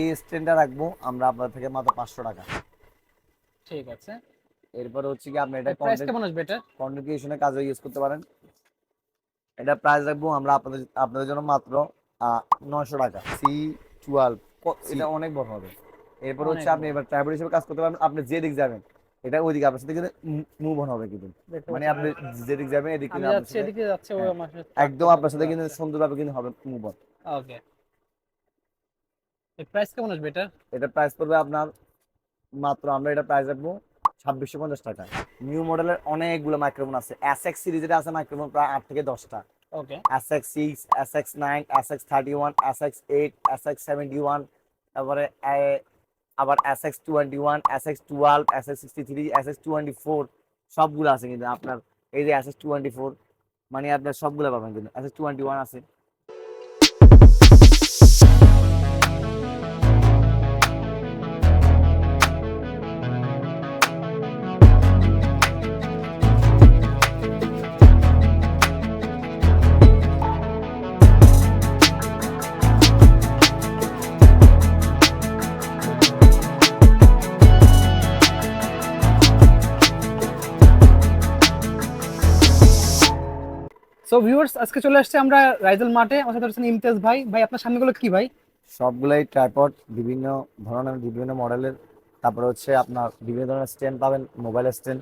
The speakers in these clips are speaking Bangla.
এই স্ট্যান্ডটা রাখব আমরা আপনার থেকে মাত্র পাঁচশো টাকা। ঠিক আছে। এরপর হচ্ছে কি আপনি এটা প্রাইস কেমন আসবে এটা কন্টেন্ট ক্রিয়েশনের কাজে ইউজ করতে পারেন। এটা প্রাইস রাখব আমরা আপনাদের আপনাদের জন্য মাত্র নয়শো টাকা। সি টুয়েলভ এটা অনেক বড় হবে। এরপর হচ্ছে আপনি এবার ড্রাইভার হিসেবে কাজ করতে পারেন। আপনি যে দিক যাবেন এটা ওইদিকে আপনার সাথে কিন্তু মুভ অন হবে কিন্তু। মানে আপনি যে দিক যাবেন এদিক হ্যাঁ, একদম আপনার সাথে কিন্তু সুন্দরভাবে কিন্তু হবে মুভ অন ওকে এই প্রাইস কেমন আসবে এটা এটা প্রাইস পড়বে আপনার মাত্র আমরা এটা প্রাইস রাখব ছাব্বিশশো পঞ্চাশ টাকা নিউ মডেলের অনেকগুলো মাইক্রোফোন আছে এস এক্স সিরিজের আছে মাইক্রোফোন প্রায় আট থেকে দশটা okay S X six S X nine S X thirty one S X eight S X seventy one তারপরে আবার S X twenty one S X twelve S X sixty three S X twenty four সবগুলো আছে কিন্তু আপনার এই যে এস এক্স টোয়েন্টি ফোর মানে আপনার সবগুলো পাবেন কিন্তু এস এক্স টোয়েন্টি ওয়ান আছে আজকে চলে আসছে আমরা রাইজেল মাঠে। আমার সাথে রয়েছেন ইমতিয়াজ ভাই। ভাই আপনার সামনেগুলো কি ভাই? সবগুলাই ট্রাইপড বিভিন্ন ধরনের বিভিন্ন মডেলের তারপরে হচ্ছে আপনার বিভিন্ন ধরনের স্ট্যান্ড পাবেন মোবাইল স্ট্যান্ড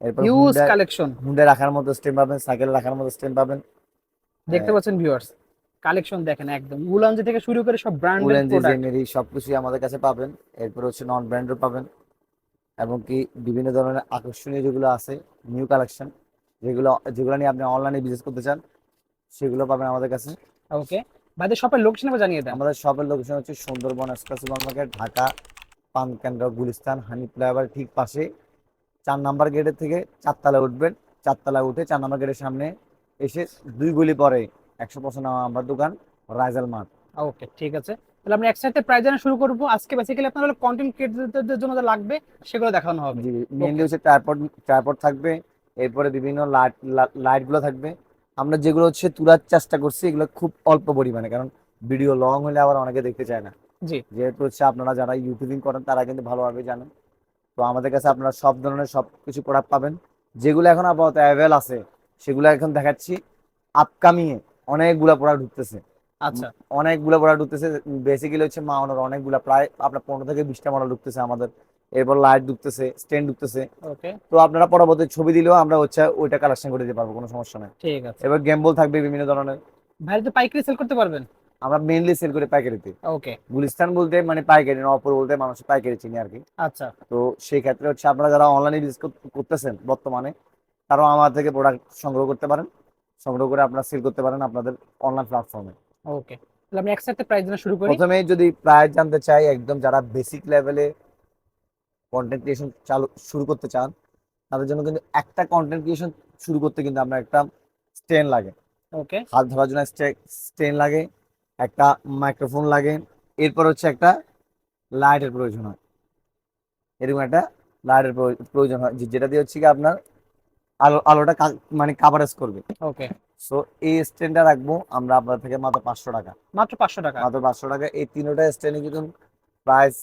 এরপর হিউজ কালেকশন হুন্ডে রাখার মতো স্ট্যান্ড পাবেন সাইকেল রাখার মতো স্ট্যান্ড পাবেন। দেখতে পাচ্ছেন ভিউয়ার্স কালেকশন দেখেন একদম। উলানজি থেকে শুরু করে সব ব্র্যান্ড উলেন প্রোডাক্ট জেনেরি সবকিছুই আমাদের কাছে পাবেন। এরপর হচ্ছে নন ব্র্যান্ডও পাবেন। এবং কি বিভিন্ন ধরনের আকর্ষণীয় যেগুলো আছে নিউ কালেকশন যেগুলো যেগুলো নিয়ে আপনি অনলাইনে বিজনেস করতে চান সেগুলো পাবেন আমাদের কাছে। ওকে। ভাইদের শপের লোকেশন জানিয়ে দেন। আমাদের শপের লোকেশন হচ্ছে Sundarban express super market Dhaka পান কেন্দ্র গুলিস্তান হানি ফ্লাইওভার ঠিক পাশে। চার নাম্বার গেটের থেকে চারতলা উঠবেন। চারতলা উঠে চার নাম্বার গেটের সামনে এসে দুই গলি পরে একশো পঁচান্ন নাম্বার দোকান রাইজাল মার্ট ওকে ঠিক আছে। তাহলে আমরা একসাথে প্রাইস জানা শুরু করব। আজকে বেসিক্যালি আপনার কন্টেন্ট ক্রিয়েটরদের জন্য যা লাগবে সেগুলো দেখানো হবে। জি মেনলি হচ্ছে ট্রাইপড ট্রাইপড থাকবে এরপরে বিভিন্ন লাইট লাইটগুলো থাকবে। আমরা যেগুলো হচ্ছে তোলার চেষ্টা করছি এগুলো খুব অল্প পরিমাণে কারণ ভিডিও লং হলে আবার অনেকে দেখতে চায় না। জি। যেহেতু হচ্ছে আপনারা যারা ইউটিউবিং করেন তারা কিন্তু ভালোভাবে জানেন। তো আমাদের কাছে আপনারা সব ধরনের সব কিছু প্রোডাক্ট পাবেন। যেগুলো এখন আপাতত অ্যাভেল আছে সেগুলো এখন দেখাচ্ছি। আপকামিং এ অনেকগুলা প্রোডাক্ট ঢুকতেছে। আচ্ছা। অনেকগুলো প্রোডাক্ট ঢুকতেছে বেসিক্যালি হচ্ছে মাউনের অনেকগুলা প্রায় আপনার পনেরো থেকে বিশটা মডেল ঢুকতেছে আমাদের। এরপর লাইট ঢুকতেছে স্ট্যান্ড ঢুকতেছে। তো আপনারা পরবর্তী ছবি দিলেও আমরা হচ্ছে ওইটা কালেকশন করে দিতে পারব কোনো সমস্যা নেই। ঠিক আছে। এবার গেমবল থাকবে বিভিন্ন ধরনের। ভাই তো পাইকারি সেল করতে পারবেন? আমরা মেইনলি সেল করি পাইকারিতে। ওকে গুলিস্তান বলতে মানে পাইকারি নপুর বলতে মানুষ পাইকারি চিনি আর কি। আচ্ছা। তো সেই ক্ষেত্রে হচ্ছে আপনারা যারা অনলাইনে বিজনেস করতেছেন বর্তমানে তারাও আমার থেকে প্রোডাক্ট সংগ্রহ করতে পারেন। সংগ্রহ করে আপনারা সেল করতে পারেন আপনাদের অনলাইন প্ল্যাটফর্মে ওকে তাহলে আমি একসাথে প্রাইস জানা শুরু করি। প্রথমে যদি প্রাইস জানতে চাই একদম যারা বেসিক লেভেলে কন্টেন্ট ক্রিয়েশন চালু শুরু করতে চান তাদের জন্য কিন্তু একটা কন্টেন্ট ক্রিয়েশন শুরু করতে কিন্তু আমরা একটা স্ট্যান্ড লাগে। ওকে হাত ধরার জন্য স্ট্যান্ড লাগে একটা মাইক্রোফোন লাগে এরপর হচ্ছে একটা লাইটের প্রয়োজন হয়। এরকম একটা লাইটের প্রয়োজন হয় যেটা দিয়ে হচ্ছে কি আপনার আলো আলোটা মানে কাভারেজ করবে। ওকে সো এই স্ট্যান্ডটা রাখব আমরা আপনার থেকে মাত্র পাঁচশো টাকা। মাত্র পাঁচশো টাকা। মাত্র পাঁচশো টাকা। এই তিনোটা স্ট্যান্ডে কিন্তু price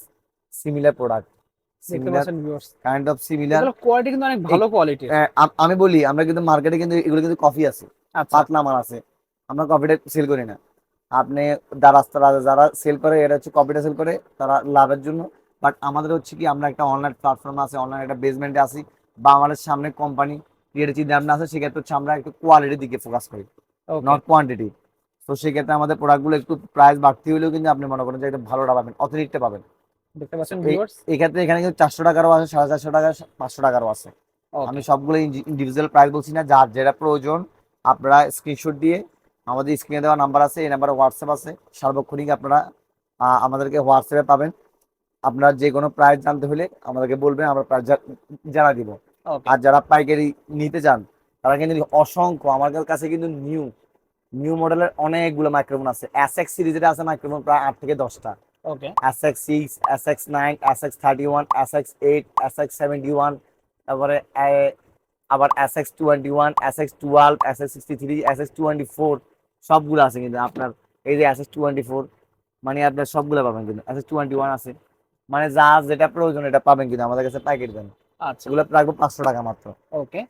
similar product kind of similar quality কিন্তু অনেক ভালো কোয়ালিটির আমি বলি আমরা কিন্তু মার্কেটে কিন্তু এগুলো কিন্তু কফি আছে। আচ্ছা। পাতলা মাল আছে। আমরা কফিটা সেল করি না। আপনি যারা যারা সেল করে এটা হচ্ছে কফিটা সেল করে তারা লাভের জন্য। বাট আমাদের হচ্ছে কি আমরা একটা অনলাইন প্ল্যাটফর্ম আছে অনলাইন একটা বেসমেন্টে আছি। বা আমাদের সামনে কোম্পানি ক্রিয়েটিভ চিন্তা ভাবনা আছে সেক্ষেত্রে হচ্ছে আমরা একটু কোয়ালিটির দিকে ফোকাস করি। নট কোয়ান্টিটি তো সেক্ষেত্রে আমাদের প্রোডাক্টগুলো একটু প্রাইস বাড়তি হলেও কিন্তু আপনি মনে করেন যে এটা ভালোটা পাবেন অতিরিক্ত পাবেন। দেখতে পাচ্ছেন ভিউয়ার্স এই ক্ষেত্রে এখানে কিন্তু চারশো টাকারও আছে সাড়ে চারশো টাকা পাঁচশো টাকারও আছে। আমি সবগুলো ইন্ডিভিজুয়াল প্রাইস বলছি না যার যেটা প্রয়োজন আপনারা স্ক্রিনশট দিয়ে আমাদের স্ক্রিনে দেওয়া নাম্বার আছে এই নাম্বারে হোয়াটসঅ্যাপ আছে। সার্বক্ষণিক আপনারা আমাদেরকে হোয়াটসঅ্যাপে পাবেন। আপনারা যে কোনো প্রাইস জানতে হলে আমাদেরকে বলবেন আমরা প্রাইস জানা দিব। আর যারা পাইকারি নিতে চান তারা কিন্তু অসংখ্য আমাদের কাছে কিন্তু নিউ নিউ মডেলের অনেকগুলো মাইক্রোফোন আছে। এস এক্স সিরিজের আছে মাইক্রোফোন প্রায় আট থেকে দশটা। Okay S X six S X nine S X thirty one S X eight seventy one তারপরে আবার S X twenty one S X twelve S X sixty three S X twenty four সবগুলো আছে কিন্তু আপনার এই যে এস এক্স টোয়েন্টি ফোর মানে আপনার সবগুলো পাবেন কিন্তু আচ্ছা টোয়েন্টি ওয়ান আছে মানে যা যেটা প্রয়োজন এটা পাবেন কিন্তু আমাদের কাছে প্যাকেট দেন আচ্ছা এগুলো রাখব পাঁচশো টাকা মাত্র ওকে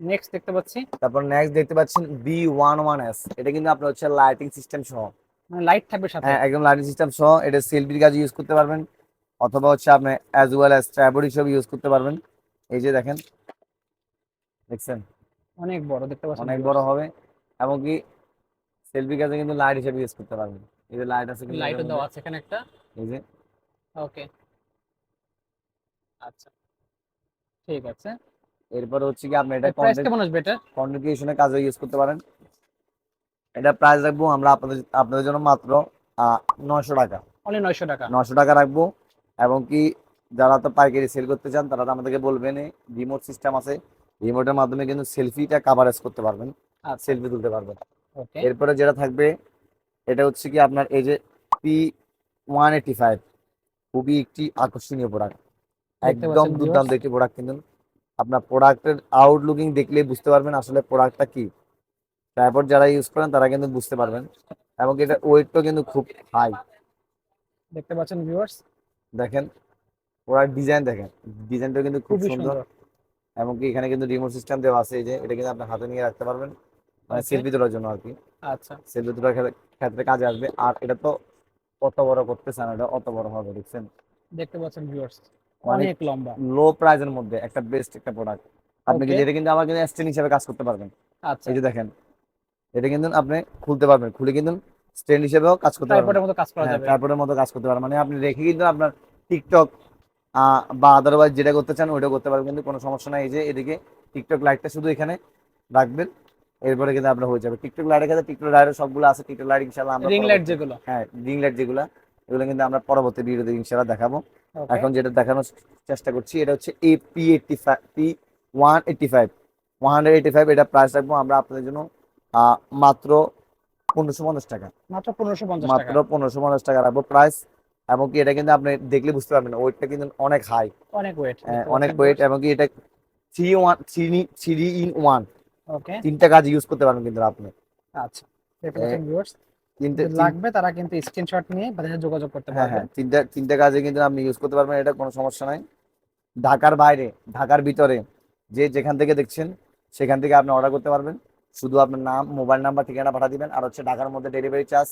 নেক্সট দেখতে পাচ্ছি তারপর নেক্সট দেখতে পাচ্ছেন বি ওয়ান ওয়ান এস এটা কিন্তু আপনার হচ্ছে লাইটিং সিস্টেম সহ মানে লাইট থাকবে সাথে। হ্যাঁ একদম লাইটিং সিস্টেম সহ এটা সেলফির কাজে ইউজ করতে পারবেন অথবা হচ্ছে আপনি অ্যাজ ওয়েল অ্যাজ ট্রাইপড হিসেবে ইউজ করতে পারবেন। এই যে দেখেন দেখছেন? অনেক বড় দেখতে পাচ্ছেন? অনেক বড় হবে এমনকি সেলফি কাজে কিন্তু লাইট হিসেবে ইউজ করতে পারবেন। এই যে লাইট আছে কিন্তু লাইটও দেওয়া আছে এখানে একটা? এই যে। ওকে আচ্ছা। ঠিক আছে। এরপর হচ্ছে কি আপনি এটা কন্টেন্ট কেমন আসবে এটা? কমিউনিকেশনের কাজে ইউজ করতে পারেন। এটা প্রাইস রাখব আমরা আপনাদের আপনাদের জন্য মাত্র নয়শো টাকা। অনলি নয়শো টাকা। নশো টাকা রাখব। এবং কি যারা তো পাইকারি সেল করতে চান তারা তো আমাদেরকে বলবেন রিমোট সিস্টেম আছে। রিমোটের মাধ্যমে কিন্তু সেলফিটা কাভারেজ করতে পারবেন। আচ্ছা। সেলফি তুলতে পারবেন। এরপরে যেটা থাকবে এটা হচ্ছে কি আপনার এই যে পি ওয়ান এইটি ফাইভ খুবই একটি আকর্ষণীয় প্রোডাক্ট একদম দুর্দান্ত একটি প্রোডাক্ট কিন্তু। আপনার প্রোডাক্টের আউটলুকিং দেখলেই বুঝতে পারবেন আসলে প্রোডাক্টটা কি। তারপর যারা ইউজ করেন তারা কিন্তু বুঝতে পারবেন। এবং এটা ওয়েটটাও কিন্তু খুব হাই দেখতে পাচ্ছেন ভিউয়ার্স দেখেন ওরা ডিজাইন দেখেন। ডিজাইনটা কিন্তু খুব সুন্দর। সুন্দর। এবং কি এখানে কিন্তু রিমোট সিস্টেম দেওয়া আছে এই যে এটা কিন্তু আপনি হাতে নিয়ে রাখতে পারবেন। মানে সেলফি তোলার জন্য আর কি। আচ্ছা। সেলফি তোলার ক্ষেত্রে- কাজে আসবে। আর এটা তো অত বড় করতেছে না এটা অত বড় হবে দেখছেন? দেখতে পাচ্ছেন ভিউয়ার্স অনেক অনেক লম্বা। লো প্রাইজের মধ্যে একটা বেস্ট একটা প্রোডাক্ট আপনি কিন্তু এটা কিন্তু আবার কিন্তু স্ট্যান্ড হিসেবে কাজ করতে পারবেন। আচ্ছা। এই যে দেখেন এটা কিন্তু আপনি খুলতে পারবেন। খুলে কিন্তু স্ট্যান্ড হিসেবেও কাজ করতে পারবেন। ট্রাইপডের মতো কাজ করা হ্যাঁ যাবে। ট্রাইপডের মতো কাজ করতে পারবেন। মানে আপনি রেখে কিন্তু আপনার টিকটক বা আদারওয়াইজ যেটা করতে চান ওইটা করতে পারবেন। কিন্তু কোনো সমস্যা নাই এই যে এদিকে টিকটক লাইটটা শুধু এখানে রাখবেন। এরপরে কিন্তু আপনার হয়ে যাবে। টিকটক লাইটের কাছে টিকটক লাইটের সবগুলো আছে। টিকটক লাইট ইনশাআল্লাহ আমরা রিং লাইট যেগুলো। হ্যাঁ রিং লাইট যেগুলো এগুলো কিন্তু আমরা পরবর্তী ভিডিওতে ইনশাআল্লাহ দেখাবো। এখন যেটা দেখানোর চেষ্টা করছি এটা হচ্ছে A P eighty five P one eighty five one hundred eighty five এটা প্রাইস রাখব। আমরা আপনাদের জন্য মাত্র পনেরোশো পঞ্চাশ টাকা। মাত্র পনেরোশো পঞ্চাশ মাত্র পনেরোশো পঞ্চাশ টাকা রাখব প্রাইস এবং কি এটা কিন্তু আপনি দেখলে বুঝতে পারবেন ওয়েটটা কিন্তু অনেক হাই অনেক ওয়েট অনেক ওয়েট এবং কি এটা three one three three in one okay তিনটা কাজ ইউজ করতে পারবেন কিন্তু আপনি। আচ্ছা দেখতে তিনটে লাগবে তারা কিন্তু স্ক্রিনশট নিয়ে সাথে যোগাযোগ করতে হ্যাঁ হ্যাঁ তিনটা তিনটা কাজে কিন্তু আপনি ইউজ করতে পারবেন এটা কোনো সমস্যা নাই। ঢাকার বাইরে ঢাকার ভিতরে যে যেখান থেকে দেখছেন সেখান থেকে আপনি অর্ডার করতে পারবেন। শুধু আপনার নাম মোবাইল নাম্বার ঠিকানা পাঠা দিবেন। আর হচ্ছে ঢাকার মধ্যে ডেলিভারি চার্জ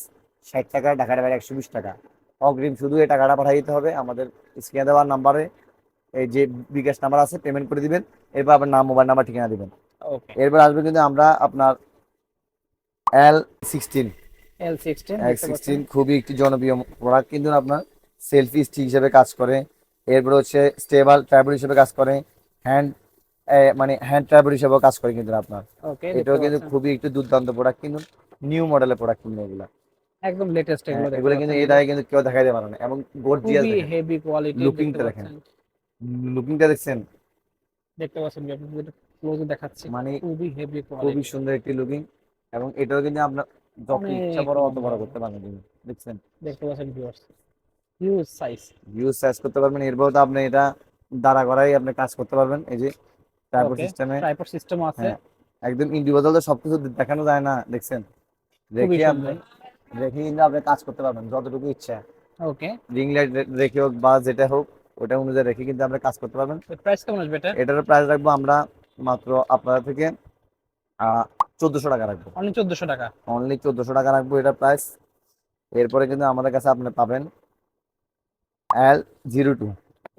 ষাট টাকা ঢাকার বাইরে একশো বিশ টাকা। অগ্রিম শুধু এই টাকাটা পাঠিয়ে দিতে হবে। আমাদের স্ক্রিনে দেওয়ার নাম্বারে এই যে বিকাশ নাম্বার আছে পেমেন্ট করে দিবেন। এরপর আপনার নাম মোবাইল নাম্বার ঠিকানা দিবেন। এরপর আসবে কিন্তু আমরা আপনার L sixteen L sixteen L sixteen খুবই একটি জনপ্রিয় প্রোডাক্ট কিন্তু আপনার সেলফি স্টিক হিসেবে কাজ করে। এরপর হচ্ছে স্টেবল ট্রাইবল হিসেবে কাজ করে। হ্যান্ড মানে হ্যান্ড ট্রাইবল হিসেবেও কাজ করে কিন্তু আপনার। এটাও কিন্তু খুবই একটু দুর্দান্ত প্রোডাক্ট কিন্তু নিউ মডেলের প্রোডাক্ট কিন্তু এগুলো। একদম লেটেস্ট এগুলো হ্যাঁ, দেখতে এগুলো কিন্তু। এর আগে কিন্তু কেউ দেখাই দিতে পারে না এবং গর্জিয়াস খুবই হেভি কোয়ালিটি Looking টা দেখেন। লুকিংটা দেখছেন? দেখতে পাচ্ছেন ক্লোজ দেখাচ্ছি। মানে খুবই হেভি কোয়ালিটি খুবই সুন্দর একটি লুকিং এবং এটাও কিন্তু আপনার যত অনেক ইচ্ছা বড় অত বড় করতে পারবেন কিন্তু দেখছেন? দেখতে পাচ্ছেন viewers huge size use size করতে পারবেন এরপর তো আপনি এটা দাঁড়া করাই আপনি কাজ করতে পারবেন। এই যে ট্রাইপড সিস্টেমে ট্রাইপড সিস্টেম আছে। হ্যাঁ। একদম ইন্ডিভিজুয়াল তো সবকিছু দেখানো যায় না দেখছেন? রেখে আপনি। রেখে কিন্তু আপনি কাজ করতে পারবেন যতটুকু ইচ্ছা। ওকে রিং লাইট রেখে হোক বা যেটা হোক ওটা অনুযায়ী রেখে কিন্তু আপনি কাজ করতে পারবেন। প্রাইস কেমন আসবে এটা? এটার প্রাইস রাখব আমরা মাত্র আপনার থেকে চোদ্দশো টাকা রাখব। অনলি 1400 টাকা। অনলি চোদ্দশো টাকা রাখব এটার প্রাইস এরপরে কিন্তু আমাদের কাছে আপনি পাবেন L zero two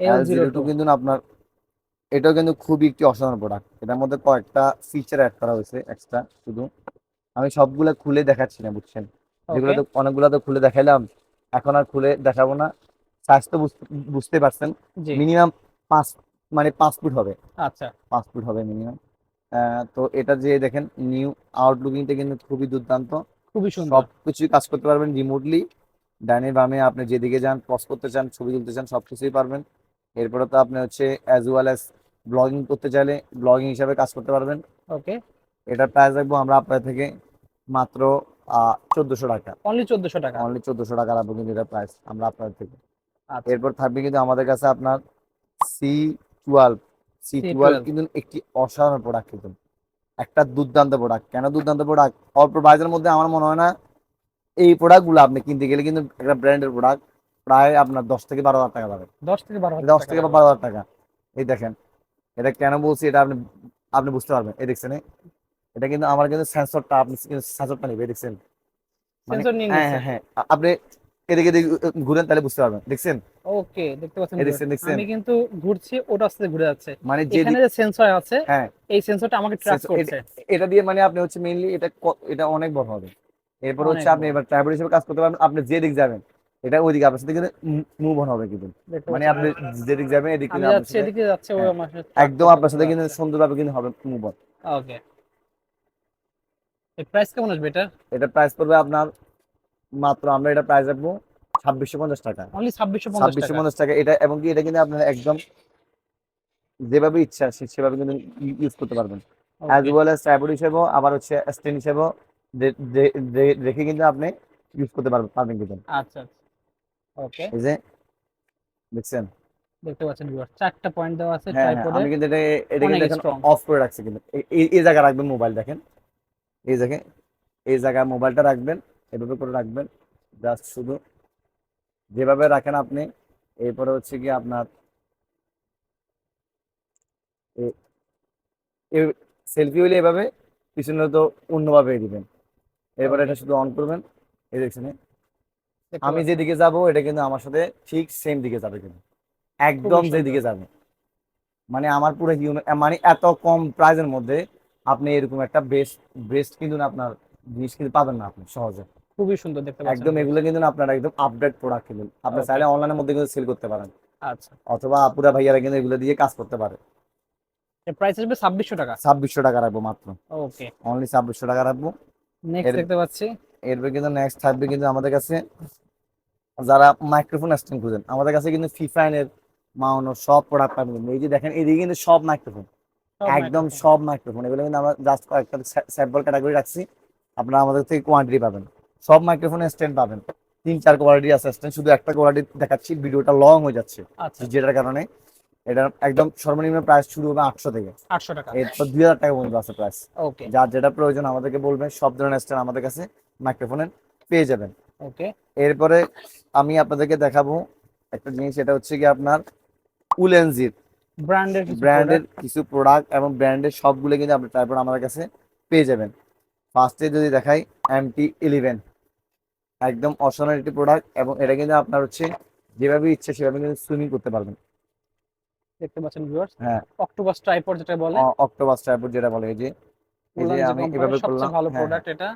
L zero two কিন্তু আপনার এটাও কিন্তু খুবই একটি অসাধারণ প্রোডাক্ট এটার মধ্যে কয়েকটা ফিচার অ্যাড করা হয়েছে এক্সট্রা শুধু। আমি সবগুলা খুলে দেখাচ্ছি না বুঝছেন? যেগুলো তো অনেকগুলো তো খুলে দেখাইলাম এখন আর খুলে দেখাবো না। সাইজ তো বুঝতে- পারছেন? মিনিমাম পাঁচ মানে পাঁচ ফুট হবে। আচ্ছা। পাঁচ ফুট হবে মিনিমাম তো এটা যে দেখেন নিউ আউটলুকিংটা কিন্তু খুবই দুর্দান্ত। খুবই সুন্দর। সব কিছুই কাজ করতে পারবেন রিমোটলি ডাইনে বামে আপনি যেদিকে যান পজ করতে চান ছবি তুলতে চান সব কিছুই পারবেন। এরপরে তো আপনি হচ্ছে অ্যাজ ওয়েল অ্যাজ ব্লগিং করতে চাইলে ব্লগিং হিসাবে কাজ করতে পারবেন। ওকে এটার প্রাইস রাখব আমরা আপনার থেকে মাত্র চোদ্দশো টাকা। অনলি চোদ্দশো টাকা। অনলি চোদ্দশো টাকা রাখব কিন্তু এটার প্রাইস আমরা আপনার থেকে। আচ্ছা। এরপর থাকবে কিন্তু আমাদের কাছে আপনার সি টুয়েলভ সি টুয়েলভ কিন্তু একটি অসাধারণ প্রোডাক্ট কিন্তু। একটা দুর্দান্ত প্রোডাক্ট কেন দুর্দান্ত প্রোডাক্ট অল্প প্রাইসের মধ্যে আমার মনে হয় না এই প্রোডাক্টগুলো আপনি কিনতে গেলে কিন্তু একটা ব্র্যান্ডের প্রোডাক্ট প্রায় আপনার দশ থেকে বারো হাজার টাকা যাবে দশ থেকে বারো হাজার দশ থেকে। বারো হাজার টাকা। এই দেখেন এটা কেন বলছি এটা আপনি আপনি বুঝতে পারবেন। এই দেখছেন এটা কিন্তু আমার কিন্তু সেন্সরটা আপনি সেন্সরটা নেবে দেখছেন। মানে- হ্যাঁ হ্যাঁ হ্যাঁ। আপনি এদিকে এদিকে ঘুরেন তাহলে বুঝতে পারবেন। দেখছেন? ওকে দেখতে পাচ্ছেন দেখছেন দেখছেন। আমি কিন্তু ঘুরছি ওটা আস্তে ঘুরে যাচ্ছে। মানে যে এখানে যে সেন্সর আছে হ্যাঁ। এই সেন্সরটা আমাকে ট্র্যাক করছে। এটা দিয়ে মানে আপনি হচ্ছে মেইনলি এটা এটা অনেক বড় হবে। এরপর হচ্ছে আপনি এবার ড্রাইভার হিসেবে কাজ করতে পারবেন। আপনি যে দিক যাবেন এটা ওইদিকে আপনার সাথে কিন্তু মুভ অন হবে কিন্তু। মানে আপনি যে দিক যাবেন এদিক যাচ্ছি এদিকে যাচ্ছে ও হ্যাঁ, আমার সাথে একদম আপনার সাথে কিন্তু সুন্দরভাবে কিন্তু হবে মুভ অন ওকে। এই প্রাইস কেমন আসবে এটা এটা প্রাইস পড়বে আপনার মাত্র আমরা এটা প্রাইস রাখব ছাব্বিশশো পঞ্চাশ টাকা। অনলি ছাব্বিশশো ছাব্বিশশো টাকা? পঞ্চাশ টাকা এটা এবং কি এটা কিন্তু আপনার একদম যেভাবে ইচ্ছা সে- সেভাবে কিন্তু ইউজ করতে পারবেন। অ্যাজ ওয়েল অ্যাজ ট্রাইপড হিসেবেও আবার হচ্ছে স্ট্যান্ড হিসেবেও রেখে কিন্তু আপনি ইউজ করতে পারবেন পারবেন কিন্তু। আচ্ছা। ওকে। এই যে দেখছেন? দেখতে পাচ্ছেন viewers, চারটা পয়েন্ট দেওয়া আছে হ্যাঁ হ্যাঁ ট্রাইপডে আমি কিন্তু এটা strong। অফ করে রাখছি কিন্তু। এই- এই রাখবেন মোবাইল দেখেন। এই জায়গায় এই জায়গায় মোবাইলটা রাখবেন এভাবে করে রাখবেন। জাস্ট শুধু যেভাবে রাখেন আপনি এরপরে হচ্ছে কি আপনার সেলফি হইলে এভাবে পিছনে তো অন্যভাবে দিবেন। এরপরে এটা শুধু অন করবেন। এই দেখছেন আমি। যেদিকে যাব এটা কিন্তু আমার সাথে ঠিক সেম দিকে যাবে কিন্তু। একদম। যেদিকে যাবে। মানে আমার পুরো হিউম্যান মানে এত কম প্রাইজের মধ্যে আপনি এরকম একটা বেস্ট বেস্ট কিন্তু আপনার জিনিস কিন্তু পাবেন না আপনি সহজে। খুবই সুন্দর দেখতে পাচ্ছেন। একদম এগুলো কিন্তু আপনার একদম আপডেট প্রোডাক্ট কিনুন আপনি চাইলে অনলাইনের মধ্যে কিন্তু সেল করতে পারেন। আচ্ছা। অথবা আপুরা ভাইয়ারা কিন্তু এগুলো দিয়ে কাজ করতে পারে। প্রাইস আসবে ছাব্বিশশো টাকা। ছাব্বিশশো টাকা রাখব মাত্র। ওকে অনলি ছাব্বিশশো টাকা রাখব। নেক্সট দেখতে পাচ্ছি। এরপর কিন্তু নেক্সট থাকবে কিন্তু আমাদের কাছে যারা মাইক্রোফোন স্ট্যান্ড খুঁজেন আমাদের কাছে কিন্তু ফিফাইনের মাউনো সব প্রোডাক্ট পাবেন কিন্তু। এই যে দেখেন এদিকে কিন্তু সব মাইক্রোফোন একদম সব মাইক্রোফোন এগুলো কিন্তু আমরা জাস্ট কয়েকটা স্যাম্পল ক্যাটাগরি রাখছি। আপনারা আমাদের থেকে কোয়ান্টিটি পাবেন। সব মাইক্রোফোন স্ট্যান্ড পাবেন। তিন চার কোয়ালিটি আছে স্ট্যান্ড শুধু একটা কোয়ালিটি দেখাচ্ছি ভিডিওটা লং হয়ে যাচ্ছে আচ্ছা। যেটার কারণে এটা একদম সর্বনিম্ন প্রাইস শুরু হবে আটশো থেকে। আটশো টাকা। এরপর দুই হাজার টাকা পর্যন্ত আছে প্রাইস ওকে যার যেটা প্রয়োজন আমাদেরকে বলবেন সব ধরনের স্ট্যান্ড আমাদের কাছে। মাইক্রোফোনের পেয়ে যাবেন। ওকে। এরপরে আমি আপনাদেরকে দেখাবো একটা জিনিস এটা হচ্ছে কি আপনার উলেনজির ব্র্যান্ডের ব্র্যান্ডের কিছু প্রোডাক্ট এবং ব্র্যান্ডের সবগুলো কিন্তু আপনি তারপর আমাদের কাছে পেয়ে যাবেন। ফার্স্টে যদি দেখাই এমটি ইলেভেন একদম অসাধারণ একটি প্রোডাক্ট এবং এটা কিন্তু আপনার হচ্ছে যেভাবে ইচ্ছে সেভাবে কিন্তু সুইমিং করতে পারবেন। দেখতে পাচ্ছেন ভিউয়ার্স হ্যাঁ। অক্টোপাস ট্রাইপড যেটা বলে। অক্টোপাস টাইপের যেটা বলে এই যে এই যে আমি এভাবে করলাম ভালো হ্যাঁ, প্রোডাক্ট এটা।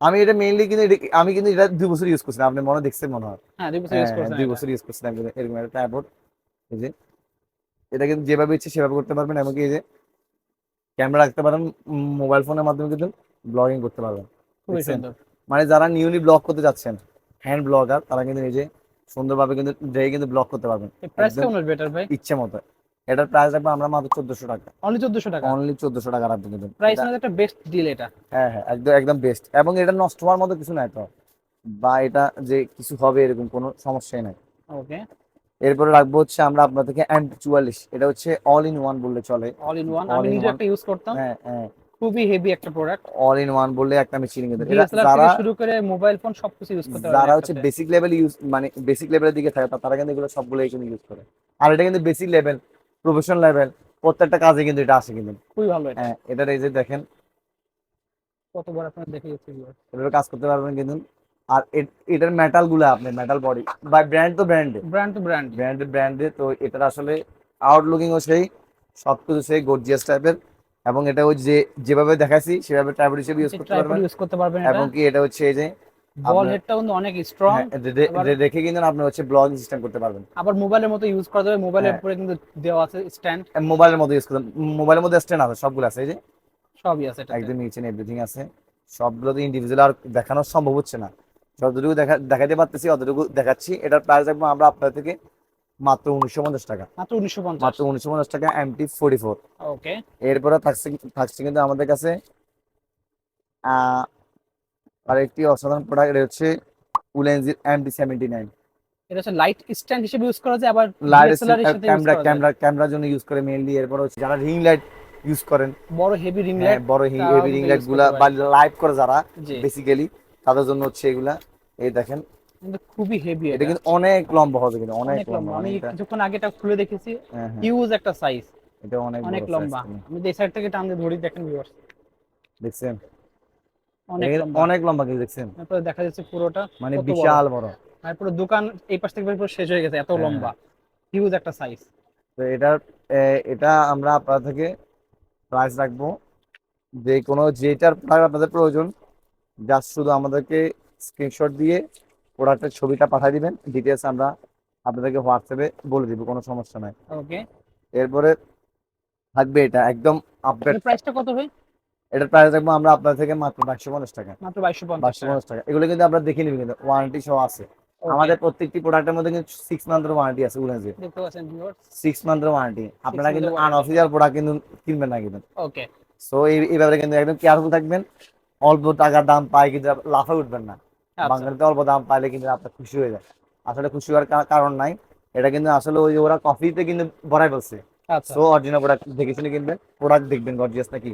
আমি এটা মেইনলি কিন্তু আমি কিন্তু এটা দুই বছর ইউজ করছিলাম। আপনি মনে দেখছেন মনে হয়। হ্যাঁ দুই বছর ইউজ হ্যাঁ, দুই। বছর ইউজ করছিলাম এরকম একটা ট্রাইপড এই যে এটা কিন্তু যেভাবে ইচ্ছে সেভাবে করতে পারবেন। এমনকি এই যে ক্যামেরা রাখতে পারেন মোবাইল ফোনের মাধ্যমে কিন্তু ব্লগিং করতে পারবেন। মানে যারা নিউলি ব্লগ করতে যাচ্ছেন হ্যান্ড ব্লগার তারা কিন্তু নিজে সুন্দরভাবে কিন্তু ডে কিন্তু ব্লগ করতে পারবেন। এই ইচ্ছে মতো। এটার প্রাইস রাখব আমরা মাত্র চোদ্দশো টাকা। অনলি চোদ্দশো টাকা? অনলি চোদ্দশো টাকা রাখব কিন্তু। প্রাইস এটা- একটা বেস্ট ডিল এটা। হ্যাঁ হ্যাঁ একদম একদম বেস্ট এবং এটা নষ্ট হওয়ার মতো কিছু নাই তো। বা এটা যে কিছু হবে এরকম কোনো সমস্যাই নাই। ওকে এরপরে রাখব হচ্ছে আমরা আপনাদেরকে এম চুয়াল্লিশ। এটা হচ্ছে অল ইন ওয়ান বললে চলে। অল ইন ওয়ান আমি নিজে একটা ইউজ করতাম। হ্যাঁ হ্যাঁ। খুবই হেভি একটা প্রোডাক্ট অল ইন ওয়ান বললে একটা মেশিন কিন্তু। যারা শুরু করে মোবাইল ফোন সবকিছু ইউজ করতে যারা হচ্ছে বেসিক লেভেল ইউজ মানে বেসিক লেভেলের দিকে থাকে তারা কিন্তু এগুলো সবগুলো কিন্তু ইউজ করে। আর এটা কিন্তু বেসিক লেভেল প্রফেশনাল লেভেল প্রত্যেকটা কাজে কিন্তু এটা আসে কিন্তু। খুবই ভালো হ্যাঁ এটার এই যে দেখেন। কতবার আপনারা দেখে। এভাবে কাজ করতে পারবেন কিন্তু। আর এটার মেটালগুলো আপনি মেটাল বডি বা ব্র্যান্ড তো ব্র্যান্ডে ব্র্যান্ড টু ব্র্যান্ড ব্র্যান্ডেড ব্র্যান্ডে তো এটার আসলে আউটলুকিং ও সেই সব কিছু সেই গর্জিয়াস টাইপের এবং এটা ওই যে যেভাবে দেখাইছি সেভাবে ট্রাইপড হিসেবে ইউজ করতে পারবেন। ইউজ করতে পারবেন এবং কি এটা হচ্ছে এই যে বল হেডটা কিন্তু অনেক স্ট্রং হ্যাঁ, রেখে কিন্তু আপনি হচ্ছে ব্লগ সিস্টেম করতে পারবেন। আবার মোবাইলের মতো ইউজ করা যাবে মোবাইলের হ্যাঁ। উপরে কিন্তু দেওয়া আছে স্ট্যান্ড মোবাইলের মধ্যে ইউজ করতে মোবাইলের মধ্যে স্ট্যান্ড আছে সবগুলো আছে এই যে? সবই আছে এটা একদম নিচে এভরিথিং আছে। সবগুলো তো ইন্ডিভিজুয়াল আর দেখানো সম্ভব হচ্ছে না। যতটুকু দেখা দেখাতে পারতেছি অতটুকু দেখাচ্ছি। এটার প্রাইস রাখব আমরা আপনার থেকে মাত্র উনিশশো পঞ্চাশ টাকা। মাত্র উনিশশো পঞ্চাশ। মাত্র উনিশশো পঞ্চাশ টাকা এমটি ফোর্টি ফোর ওকে এরপরে থাকছে থাকছে কিন্তু আমাদের কাছে আহ, আরেকটি অসাধারণ প্রোডাক্ট এটা হচ্ছে উলেনজির এমটি সেভেন্টি নাইন এটা হচ্ছে লাইট স্ট্যান্ড হিসেবে ইউজ করা যায় আবার লাইট ক্যামেরা ক্যামেরা ক্যামেরার জন্য ইউজ করে মেইনলি এরপর হচ্ছে যারা রিং লাইট ইউজ করেন। বড় হেভি রিং হ্যাঁ, লাইট বড় হেভি রিং লাইটগুলা বা করে যারা বেসিক্যালি তাদের জন্য হচ্ছে এগুলা। এই দেখেন। খুবই হেভি এটা কিন্তু অনেক লম্বা হবে কিন্তু অনেক লম্বা। আমি কিছুক্ষণ আগে এটা খুলে দেখেছি। হ্যাঁ, হ্যাঁ, হিউজ একটা সাইজ এটা অনেক অনেক লম্বা। size আমি এই সাইড থেকে টান দিয়ে ধরি দেখেন ভিউয়ার্স দেখছেন? অনেক লম্বা। অনেক লম্বা কিন্তু দেখছেন। তারপরে দেখা যাচ্ছে পুরোটা মানে বিশাল বড়। আর পুরো দোকান এই পাশ থেকে পুরো শেষ হয়ে গেছে এত হ্যাঁ। লম্বা। হিউজ একটা সাইজ তো এটার এ, এটা আমরা আপনার থেকে প্রাইস রাখব। যে কোনো যেটার প্রোডাক্ট আপনাদের প্রয়োজন জাস্ট শুধু আমাদেরকে স্ক্রিনশট দিয়ে প্রোডাক্টের ছবিটা পাঠিয়ে দিবেন। ডিটেলস আমরা আপনাদেরকে হোয়াটসঅ্যাপে বলে দিব কোনো সমস্যা নাই। ওকে এরপরে থাকবে এটা একদম আপডেট প্রাইসটা কত ভাই? এটার প্রাইস রাখব আমরা আপনার থেকে মাত্র বাইশশো পঞ্চাশ টাকা। মাত্র বাইশশো পঞ্চাশ টাকা। এগুলো কিন্তু আমরা দেখে নিবি কিন্তু ওয়ারেন্টি সহ আছে। আমাদের প্রত্যেকটি প্রোডাক্টের মধ্যে কিন্তু সিক্স মান্থের ওয়ারেন্টি আছে উলেন্সের দেখতে পাচ্ছেন ভিউয়ার্স সিক্স মান্থের ওয়ারেন্টি আপনারা কিন্তু। আনঅফিসিয়াল প্রোডাক্ট কিন্তু কিনবেন না কিন্তু। ওকে সো এই এই ব্যাপারে কিন্তু একদম কেয়ারফুল থাকবেন। অল্প টাকার দাম পাই কিন্তু লাফে উঠবেন না। আচ্ছা। বাঙালিতে অল্প দাম পাইলে কিন্তু আপনার খুশি হয়ে যায়। আসলে খুশি হওয়ার কারণ নাই। এটা কিন্তু আসলে ওই ওরা কফিতে কিন্তু ভরাই বলছে। আচ্ছা। সো অরিজিনাল প্রোডাক্ট দেখে শুনে কিনবেন। প্রোডাক্ট দেখবেন গর্জিয়াস নাকি?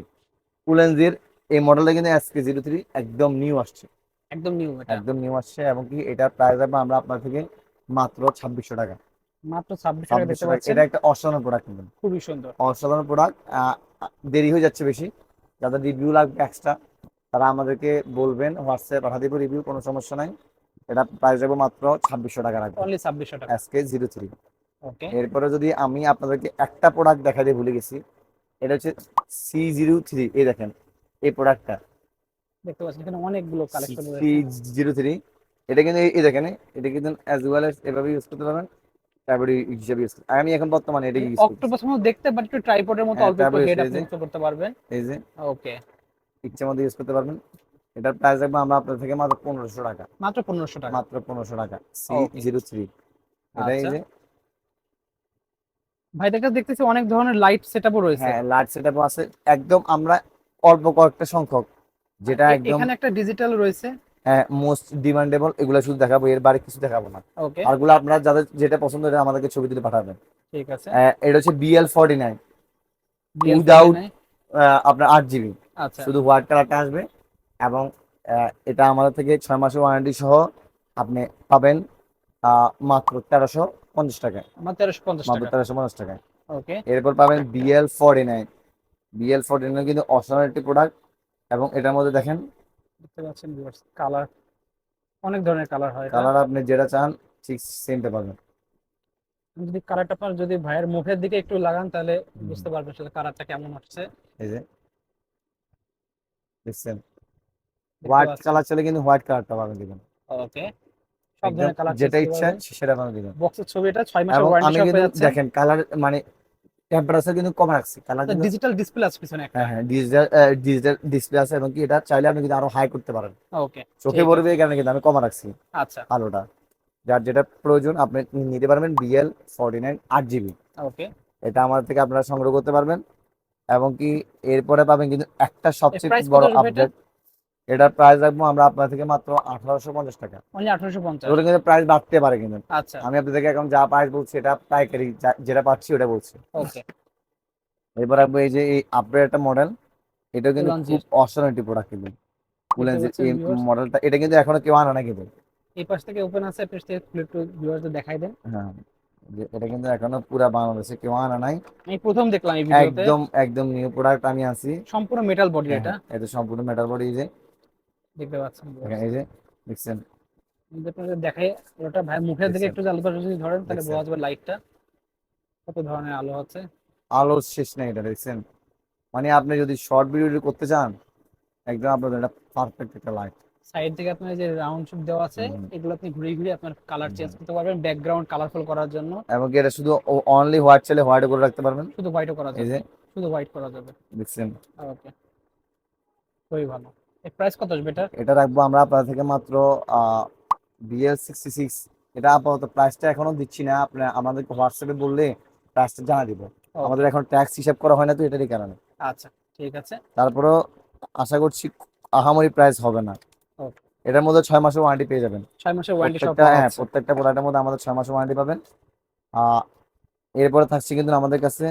উলেন্সের এই মডেলটা কিন্তু এসকে জিরো থ্রি একদম নিউ আসছে। একদম নিউ একদম নিউ আসছে এবং কি এটার প্রাইস হবে আমরা আপনার থেকে মাত্র ছাব্বিশশো টাকা। মাত্র দেখতে ছাব্বিশশো টাকা। এটা একটা অসাধারণ প্রোডাক্ট কিন্তু। খুবই সুন্দর। অসাধারণ প্রোডাক্ট দেরি হয়ে যাচ্ছে বেশি। যাদের রিভিউ লাগবে এক্সট্রা তারা আমাদেরকে বলবেন হোয়াটসঅ্যাপ পাঠা দিব রিভিউ কোনো সমস্যা নাই। এটা প্রাইস রাখব মাত্র ছাব্বিশশো টাকা রাখব। অনলি ছাব্বিশশো টাকা। SK zero three. এরপরে যদি আমি আপনাদেরকে একটা প্রোডাক্ট দেখা দিয়ে ভুলে গেছি এটা হচ্ছে সি জিরো থ্রি এই দেখেন এই প্রোডাক্টটা দেখতে পাচ্ছেন এখানে অনেকগুলো কালেকশন সি জিরো থ্রি এটা কিন্তু এই- দেখেন এটা কিন্তু অ্যাজ ওয়েল এস এভাবে ইউজ করতে পারবেন তারপরে হিসাবে ইউজ আমি এখন বর্তমানে এটা ইউজ করছি অক্টোপাস মতো দেখতে বাট একটু ট্রাইপডের মতো অল্প একটু হেড আপনি ইউজ করতে পারবেন। এই যে। ওকে ইচ্ছে মতো ইউজ করতে পারবেন। এটার প্রাইস রাখব আমরা আপনার থেকে মাত্র পনেরোশো টাকা। মাত্র পনেরোশো টাকা। মাত্র পনেরোশো টাকা। সি জিরো থ্রি এটা এই আচ্ছা। যে। ভাইদের কাছে দেখতেছি অনেক ধরনের লাইট সেটআপও রয়েছে। হ্যাঁ লাইট সেটআপ আছে। একদম আমরা অল্প কয়েকটা সংখ্যক যেটা একদম এখানে একটা ডিজিটাল রয়েছে। হ্যাঁ মোস্ট ডিমান্ডেবল এগুলো শুধু দেখাবো এর বাইরে কিছু দেখাবো না। ওকে আরগুলো আপনারা যাদের যেটা পছন্দ এটা আমাদেরকে ছবি তুলে পাঠাবেন। ঠিক আছে। এটা হচ্ছে বিএল ফর্টি নাইন 49 আপনার আট জিবি আচ্ছা। শুধু হোয়াইট কালারটা আসবে এবং এটা আমাদের থেকে ছয় মাসের ওয়ারেন্টি সহ আপনি পাবেন আহ, মাত্র তেরোশো। পঞ্চাশ টাকায়। আমার তেরোশো পঞ্চাশ মাত্র টাকা। তেরোশো পঞ্চাশ টাকায়। ওকে এরপর পাবেন BL forty nine BL forty nine কিন্তু অসাধারণ একটি প্রোডাক্ট এবং এটার মধ্যে দেখেন দেখতে পাচ্ছেন কালার অনেক ধরনের কালার হয় কালার আপনি যেটা চান ঠিক সেমটা পাবেন। যদি কালারটা আপনার যদি ভাইয়ের মুখের দিকে একটু লাগান তাহলে বুঝতে পারবেন সেটা কালারটা কেমন হচ্ছে এই যে। দেখছেন? হোয়াইট কালার চলে কিন্তু হোয়াইট কালারটা পাবেন দিবেন ওকে সব ধরনের কালার যেটা ইচ্ছা সেটা পাবেন দিবেন। বক্সের ছবি এটা ছয় মাসের এবং আমি ওয়ারেন্টি সহ কিন্তু পেয়ে যাচ্ছে। দেখেন কালার মানে টেম্পারেচার কিন্তু কমে রাখছি কালার ডিজিটাল ডিসপ্লে আছে পিছনে একটা। হ্যাঁ ডিজিটাল ডিজিটাল ডিসপ্লে আছে এবং কি এটা চাইলে আপনি কিন্তু আরও হাই করতে পারেন। ওকে চোখে পড়বে কারণে কিন্তু আমি কমা রাখছি আচ্ছা। আলোটা। যার যেটা প্রয়োজন আপনি নিতে পারবেন বিএল ফর্টি নাইন আট জিবি ওকে এটা আমার থেকে আপনারা সংগ্রহ করতে পারবেন। এবং কি এরপরে পাবেন কিন্তু একটা সবচেয়ে বড়? আপডেট এটার প্রাইস রাখব আমরা আপনার থেকে মাত্র আঠারোশো পঞ্চাশ টাকা। আঠারোশো পঞ্চাশ। ওটা কিন্তু প্রাইস বাড়তে পারে কিন্তু। আচ্ছা। আমি আপনাদেরকে এখন যা প্রাইস বলছি এটা পাইকারি যেটা পাচ্ছি ওটা বলছি। ওকে। এবার রাখব এই যে এই আপডেট একটা মডেল এটা কিন্তু। খুব অসাধারণ একটি প্রোডাক্ট কিন্তু। পাচ্ছেন এই মডেলটা এটা কিন্তু এখনও কেউ আনে না কিন্তু। এই পাশ থেকে ওপেন আছে পেজ থেকে খুলে একটু ভিউয়ারদের দেখাই দেন। হ্যাঁ। যে এটা কিন্তু এখনও পুরা বাংলাদেশে কেউ আনা নাই। আমি প্রথম দেখলাম এই ভিডিওতে। একদম একদম নিউ প্রোডাক্ট আমি আছি সম্পূর্ণ মেটাল বডি এটা। এটা সম্পূর্ণ মেটাল বডি এই যে। দেখতে পাচ্ছেন এই যে দেখছেন। আপনাদের দেখাই ওটা ভাই মুখের দিকে একটু আলো যদি ধরেন তাহলে। বোঝা যাবে লাইটটা। কত ধরনের আলো হচ্ছে আলো শেষ নেই এটা দেখছেন? মানে আপনি যদি শর্ট ভিডিও করতে চান একদম আপনাদের এটা পারফেক্ট একটা লাইট সাইড থেকে আপনার যে রাউন্ড শেপ দেওয়া আছে এগুলো আপনি ঘুরিয়ে ঘুরিয়ে আপনার কালার চেঞ্জ করতে পারবেন ব্যাকগ্রাউন্ড কালারফুল করার জন্য। এবং এটা শুধু অনলি হোয়াইট চাইলে হোয়াইট করে রাখতে পারবেন? শুধু হোয়াইটও করা যাবে। শুধু হোয়াইট করা যাবে। দেখছেন। ওকে খুবই ভালো। এর প্রাইস কত আসবে এটা? এটা রাখব আমরা আপনার থেকে মাত্র বিএল সিক্সটি সিক্স এটা আপাতত প্রাইসটা এখনও দিচ্ছি না আপনার আমাদেরকে হোয়াটসঅ্যাপে বললে প্রাইসটা জানা দিব। আমাদের এখন ট্যাক্স হিসাব করা হয় না তো এটারই কারণে। আচ্ছা ঠিক আছে। তারপরেও আশা করছি আহামরি প্রাইস হবে না। এটার মধ্যে ছয় মাসের ওয়ারেন্টি পেয়ে যাবেন। ছয় মাসের ওয়ারেন্টি হ্যাঁ প্রত্যেকটা প্রোডাক্টের মধ্যে আমাদের ছয় মাসের ওয়ারেন্টি পাবেন। এরপরে থাকছে কিন্তু আমাদের কাছে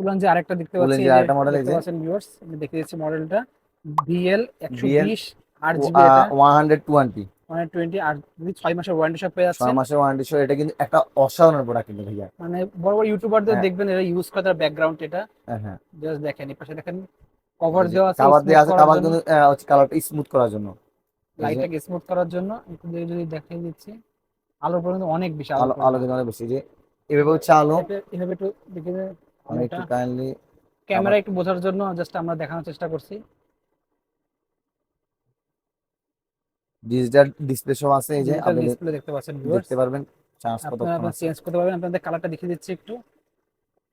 উলান যে আরেকটা দেখতে পাচ্ছি আরেকটা model এই যে। ভিউয়ার্স আমি দেখিয়ে দিচ্ছি মডেলটা বিএল জিবি এটা। টোয়েন্টি ছয় মাসের ওয়ারেন্টি পেয়ে ছয় যাচ্ছেন মাসের ওয়ারেন্টি সহ এটা কিন্তু একটা অসাধারণ প্রোডাক্ট কিন্তু ভাইয়া। মানে বড় বড় ইউটিউবারদের হ্যাঁ। দেখবেন এরা ইউজ করে তার ব্যাকগ্রাউন্ড এটা। হ্যাঁ জাস্ট দেখেন এই পাশে দেখেন কভার দেওয়া আছে কাভার দেওয়া আছে করার কিন্তু কালারটা স্মুথ করার জন্য। লাইটটাকে স্মুথ করার জন্য একটু যদি যদি দেখাই দিচ্ছি। আলো পর্যন্ত অনেক বেশি আলো আলো আলো কিন্তু অনেক বেশি যে এভাবে হচ্ছে আলো। এভাবে একটু দেখে আমি একটু কাইন্ডলি ক্যামেরা একটু বোঝার জন্য জাস্ট আমরা দেখানোর চেষ্টা করছি। ডিজিটাল ডিসপ্লে সব আছে এই যে আপনি ডিসপ্লে দেখতে পাচ্ছেন। দেখতে পারবেন চার্জ কত আপনারা আপনারা চেঞ্জ করতে পারবেন আপনাদের কালারটা দেখিয়ে দিচ্ছি একটু।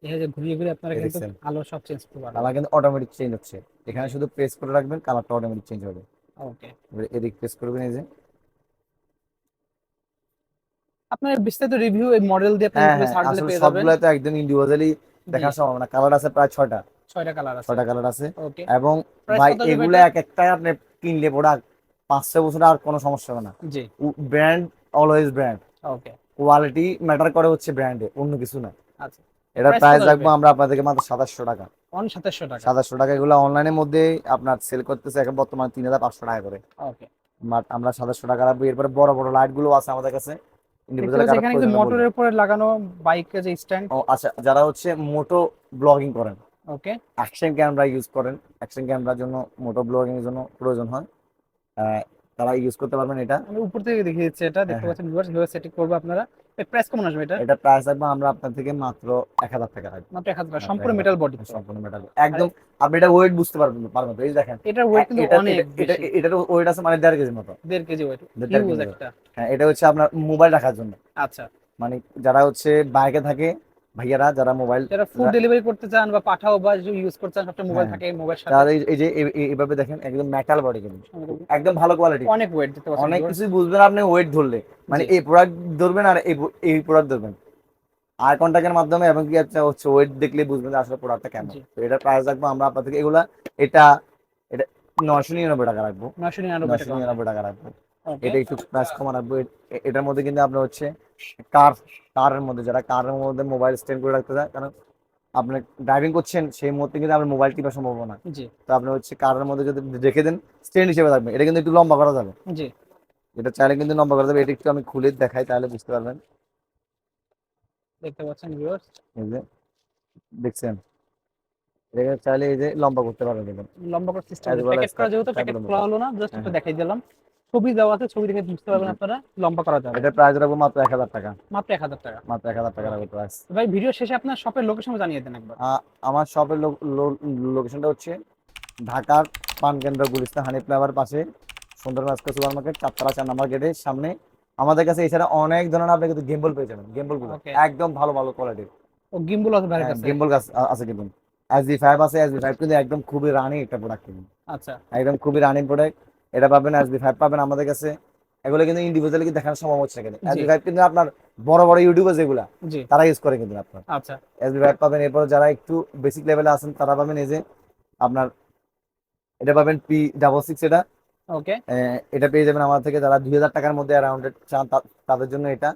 এই যে ঘুরিয়ে ঘুরিয়ে আপনারা কিন্তু? আলো সব চেঞ্জ করতে পারবেন। কালার কিন্তু অটোমেটিক চেঞ্জ হচ্ছে। এখানে শুধু প্রেস করে রাখবেন কালারটা অটোমেটিক চেঞ্জ হবে। ওকে এদিক প্রেস করবেন এই যে। আপনার বিস্তারিত রিভিউ এই মডেল দিয়ে আপনি সার্চ দিলে পেয়ে যাবেন। সবগুলো তো একদম ইন্ডিভিজুয়ালি দেখা সম্ভব না। কালার আছে প্রায় ছয়টা। ছয়টা কালার আছে। ছয়টা কালার আছে। ওকে এবং ভাই এগুলো এক একটা আপনি কিনলে প্রোডাক্ট পাঁচ ছয় বছরে আর কোনো সমস্যা হবে না। জি। Brand always brand okay quality matter করে হচ্ছে ব্র্যান্ডে অন্য কিছু না। আচ্ছা। এটা প্রাইস রাখব আমরা আপনাদেরকে মাত্র সাতাশশো টাকা। অন সাতাশশো টাকা। সাতাশশো টাকা এগুলো অনলাইনের মধ্যে আপনার সেল করতেছে এখন বর্তমানে তিন হাজার পাঁচশো টাকা করে। ওকে বাট আমরা সাতাশশো টাকা রাখব। এরপরে বড় বড় লাইটগুলো আছে আমাদের কাছে। মোটরের উপরে লাগানো বাইকের যে স্ট্যান্ড ও আচ্ছা যারা হচ্ছে মোটো ব্লগিং করেন। ওকে অ্যাকশন ক্যামেরা ইউজ করেন। অ্যাকশন ক্যামেরার জন্য মোটো ব্লগিং এর জন্য প্রয়োজন হয়। তারা ইউজ করতে পারবেন এটা। আমি উপর থেকে দেখিয়ে দিচ্ছি এটা দেখতে হ্যাঁ, পাচ্ছেন ভিউয়ার্স ভিউয়ার সেটিং করব আপনারা। প্রাইস কেমন আসবে এটা? এটা প্রাইস রাখব আমরা আপনার থেকে মাত্র এক হাজার টাকা রাখব। মাত্র এক হাজার টাকা, সম্পূর্ণ মেটাল বডি সম্পূর্ণ মেটাল একদম আপনি এটা ওয়েট বুঝতে পারবেন পারবেন এই দেখেন। এটা ওয়েট কিন্তু এটা অনেক এটা এটার ওয়েট আছে মানে দেড় কেজির মতো। দেড় কেজি ওয়েট দেড় হিউজ একটা। হ্যাঁ এটা হচ্ছে আপনার মোবাইল রাখার জন্য। আচ্ছা। মানে যারা হচ্ছে বাইকে থাকে ভাইয়ারা যারা মোবাইল যারা ফুড ডেলিভারি করতে চান বা পাঠাও বা ইউজ করতে চান সবটা মোবাইল হ্যাঁ। থাকে মোবাইল সাথে। তারা এই- যে এই- এই- এইভাবে দেখেন একদম মেটাল বডি কিন্তু। একদম ভালো কোয়ালিটি অনেক ওয়েট দিতে পারছেন। অনেক। কিছুই বুঝবেন আপনি ওয়েট ধরলে। মানে এই প্রোডাক্ট ধরবেন আর এই এই প্রোডাক্ট ধরবেন। আই কন্টাক্টের মাধ্যমে এবং কি একটা হচ্ছে ওয়েট দেখলে বুঝবেন আসলে প্রোডাক্টটা কেমন। তো এটা প্রাইস রাখব আমরা আপনার থেকে। এগুলা এটা এটা নয়শো নিরানব্বই টাকা রাখব। নয়শো নিরানব্বই টাকা রাখব. এটা একটু প্রাইস কমা রাখব। এটার মধ্যে কিন্তু আপনার হচ্ছে কার কারের মধ্যে যারা কারের মধ্যে মোবাইল স্ট্যান্ড করে রাখতে চায় কারণ আপনি ড্রাইভিং করছেন সেই মুহূর্তে কিন্তু আপনার মোবাইল টিপা সম্ভব না। জি। তো আপনি হচ্ছে কারের মধ্যে যদি রেখে দেন স্ট্যান্ড হিসেবে থাকবে। এটা কিন্তু একটু লম্বা করা যাবে। জি। এটা চাইলে কিন্তু লম্বা করা যাবে। এটা একটু আমি খুলে দেখাই তাহলে বুঝতে পারবেন। দেখতে পাচ্ছেন ভিউয়ার্স এই যে দেখছেন? এটা চাইলে এই যে লম্বা করতে পারবেন। লম্বা করে সিস্টেম প্যাকেট করা যেহেতু প্যাকেট খোলা হলো না জাস্ট একটু হ্যাঁ। দেখাই দিলাম। ছবি দেওয়া আছে ছবি দেখে বুঝতে পারবেন আপনারা লম্বা করা যাবে। এটা প্রাইস রাখব মাত্র এক হাজার টাকা। মাত্র এক হাজার টাকা। মাত্র এক হাজার টাকা রাখব প্রাইস ভাই ভিডিও শেষে আপনার শপের লোকেশন জানিয়ে দেন একবার। আমার শপের লোকেশনটা হচ্ছে ঢাকার পান কেন্দ্র গুলিস্তান হানি ফ্লাইওভার পাশে সুন্দর মাস্কো সুপার মার্কেট চারতলা চার নাম্বার গেটের সামনে। আমাদের কাছে এছাড়া অনেক ধরনের আপনি কিন্তু গেম্বল পেয়ে যাবেন গেম্বলগুলো। একদম ভালো ভালো কোয়ালিটির ও গিম্বল আছে ভাইয়ের কাছে? গেম্বল গাছ আছে কিন্তু বি ফাইভ আছে এস বি ফাইভ কিন্তু একদম খুবই রানিং একটা প্রোডাক্ট কিন্তু। আচ্ছা। একদম খুবই রানিং প্রোডাক্ট এটা পাবেন এস বি ফাইভ পাবেন আমাদের কাছে। এগুলো কিন্তু ইন্ডিভিজুয়ালি দেখানো সম্ভব হচ্ছে না কিন্তু। এস ফাইভ কিন্তু আপনার বড় বড় ইউটিউবার যেগুলা তারা ইউজ করে কিন্তু আপনার। আচ্ছা। এস বি ফাইভ পাবেন এরপর যারা একটু বেসিক লেভেলে আছেন তারা পাবেন এই যে আপনার এটা পাবেন পি ডাবল সিক্স এটা। ওকে এটা পেয়ে যাবেন আমার থেকে যারা দুই হাজার টাকার মধ্যে অ্যারাউন্ড চান তাদের জন্য এটা।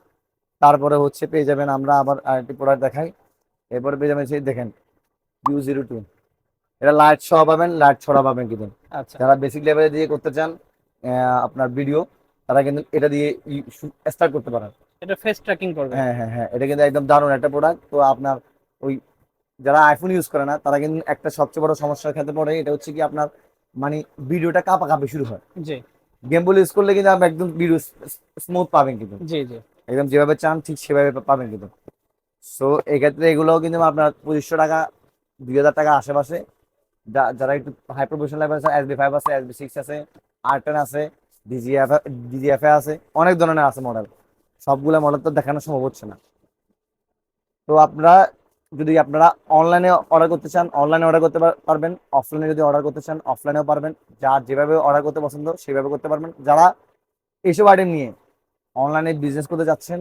তারপরে হচ্ছে পেয়ে যাবেন আমরা আবার আরেকটি প্রোডাক্ট দেখাই। এরপরে পেয়ে যাবেন সেই দেখেন ইউ জিরো টু এটা লাইট সহ পাবেন লাইট ছড়া পাবেন কিন্তু। আচ্ছা। যারা বেসিক লেভেলে দিয়ে করতে চান আপনার ভিডিও তারা কিন্তু এটা দিয়ে স্টার্ট করতে পারেন। এটা ফেস ট্র্যাকিং করবে। হ্যাঁ হ্যাঁ হ্যাঁ এটা কিন্তু একদম দারুণ একটা প্রোডাক্ট তো আপনার ওই যারা আইফোন ইউজ করে না তারা কিন্তু একটা সবচেয়ে বড় সমস্যার ক্ষেত্রে পড়ে এটা হচ্ছে কি আপনার মানে ভিডিওটা কাঁপা কাঁপে শুরু হয়। জি। গেমবল ইউজ করলে কিন্তু আপনি একদম ভিডিও স্মুথ পাবেন কিন্তু। জি জি। একদম যেভাবে চান ঠিক সেভাবে পাবেন কিন্তু। সো এক্ষেত্রে এগুলোও কিন্তু আপনার পঁচিশশো টাকা দুই হাজার টাকা আশেপাশে। যারা একটু হাই প্রফেশনাল লেভেল আছে এস বি ফাইভ আছে এস বি সিক্স আছে আর টেন আছে ডিজিএফ ডিজিএফ আছে, অনেক ধরনের আছে মডেল সবগুলো মডেল তো দেখানো সম্ভব হচ্ছে না। তো আপনারা, যদি আপনারা অনলাইনে অর্ডার করতে চান অনলাইনে অর্ডার করতে পারবেন অফলাইনে যদি অর্ডার করতে চান অফলাইনেও পারবেন। যার যেভাবে অর্ডার করতে পছন্দ, সেভাবে করতে পারবেন। যারা এইসব আইটেম নিয়ে অনলাইনে বিজনেস করতে যাচ্ছেন,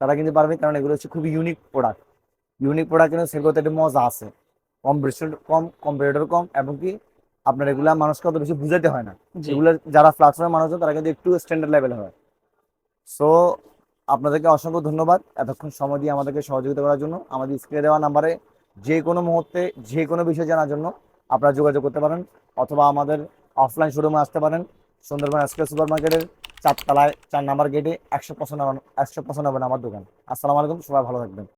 তারা কিন্তু পারবেন, কারণ এগুলো হচ্ছে খুবই ইউনিক প্রোডাক্ট ইউনিক প্রোডাক্ট কিন্তু করতে একটা মজা আছে। কম্পিটিশন কম কম্পিটিটর কম এবং কি আপনার এগুলা মানুষকে অত বেশি বুঝাতে হয় না। এগুলো যারা প্ল্যাটফর্মের মানুষ তারা কিন্তু একটু স্ট্যান্ডার্ড লেভেল হয়। সো আপনাদেরকে অসংখ্য ধন্যবাদ এতক্ষণ সময় দিয়ে আমাদেরকে সহযোগিতা করার জন্য। আমাদের স্ক্রিনে দেওয়া নাম্বারে যে কোনো মুহূর্তে যে কোনো বিষয় জানার জন্য আপনারা যোগাযোগ করতে পারেন অথবা আমাদের অফলাইন শোরুমে আসতে পারেন। সুন্দরবন এসকে সুপার মার্কেটের চারতলায় চার নাম্বার গেটে একশো পঁচানব্বই একশো পঁচানব্বই নাম্বার দোকান। আসসালামু আলাইকুম সবাই ভালো থাকবেন।